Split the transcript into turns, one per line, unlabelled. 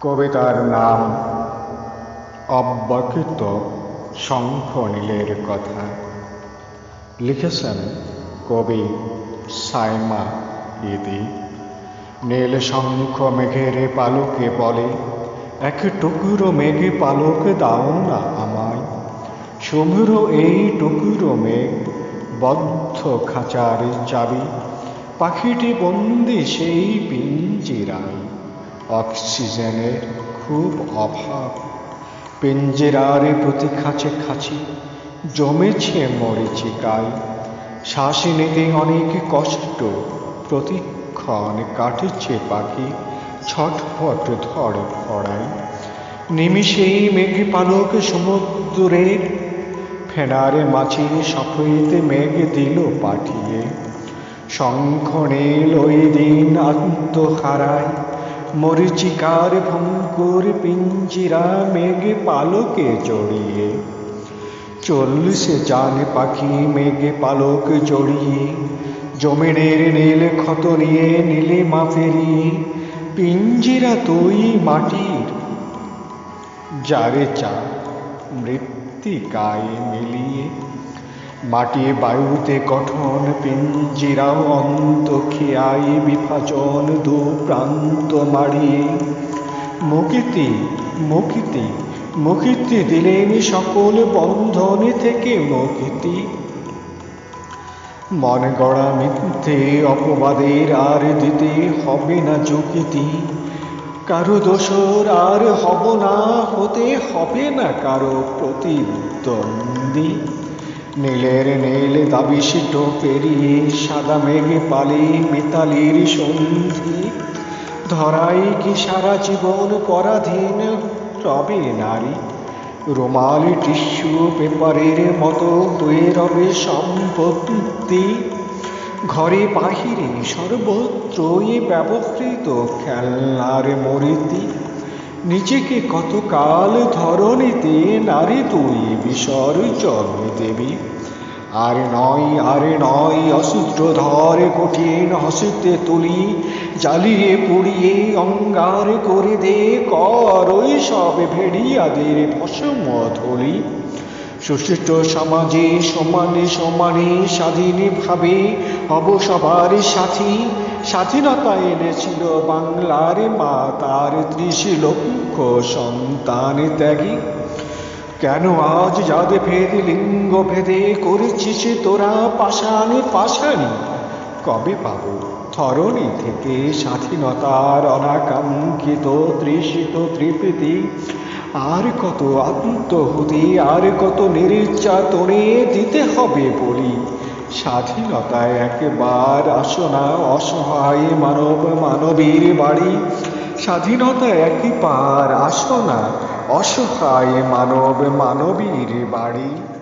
কবিতার নাম অব্যকৃত শঙ্খ নীলের কথা। লিখেছেন কবি সাইমা ইদি। নীল শঙ্খ মেঘের পালকে বলে, এক টুকরো মেঘে পালক দাও না আমায়। সমুর এই টুকরো মেঘ, বদ্ধ খাঁচার চাবি, পাখিটি বন্দি সেই পিঞ্জিরায়। অক্সিজেনের খুব অভাব। পিঞ্জিরার প্রতি খাঁচে খাঁচি, জমেছে মরিচিকায় শ্বাস নিতে অনেক কষ্ট, প্রতিক্ষণ কাটেছে পাখি, ছটফট ধর ফড়াই। নিমিষেই মেঘ পালক সমুদ্রের ফেনারে মাছি সফেদ মেঘ দিল পাঠিয়ে। শঙ্খ নীল ওই দিন আত্মহারায়। মরিচিকার ভঙ্কুর পিঞ্জিরা মেঘ পালকে জড়িয়ে চল্লিশে জানে পাখি মেঘে পালক জড়িয়ে জমিনের নীল ক্ষত নিয়ে নীলে মা ফেরিয়ে পিঞ্জিরা তুই মাটির যারে চা মৃত্তিকায় মিলিয়ে মাটি বায়ুতে গঠন, পিঞ্জিরাও অন্ত খেয়াই বিভাজন দু প্রান্ত মাড়িয়ে মুকিতি মুকিতি মুকিতি দিলেন সকল বন্ধন থেকে মুকিতি। মন গড়া মিথ্যে অপবাদের আর দিতে হবে না যুক্তি। কারও দোষর আর হব না, হতে হবে না কারও প্রতিদ্বন্দ্বী। নীলের নীল দাবিশিট পেরিয়ে সাদা মেঘে পালি মিতালির সন্ধি। ধরাই কি সারা জীবন পরাধীন রবে নারী? রুমালি টিস্যু পেপারের মতো হয়ে রবে সম্পত্তি। ঘরে বাহিরে সর্বত্রই ব্যবহৃত খেলনার মরিতি। নিজেকে কতকাল ধরণীতে নারী তুই বিসর্জন দেবী। আর নয় আর নয় অসূত্র ধর কঠিন হসিতে তুলি, জ্বালিয়ে পুড়িয়ে অঙ্গার করে দে, কর ওই সব ভেড়িয়াদের ভসম ধলি। সুশিষ্ট সমাজে সমানে সমানে স্বাধীনভাবে হব সবার সাথী, স্বাধীনতা এনেছিল বাংলার মা তার ত্রিশ লক্ষ সন্তান ত্যাগী। কেন আজ যাদে ভেদ লিঙ্গ ভেদে করেছিস তোরা পাশানি পাশানি কবে পাব ধরণী থেকে স্বাধীনতার অনাকাঙ্ক্ষিত তৃষিত তৃপ্তি? আর কত আত্মহুতি আর কত নির্যাতনে দিতে হবে বলি। স্বাধীনতায় একবার আসনা অসহায় মানব মানবীর বাড়ি। স্বাধীনতা একবার আসো না অসহায় মানব মানবীর বাড়ি।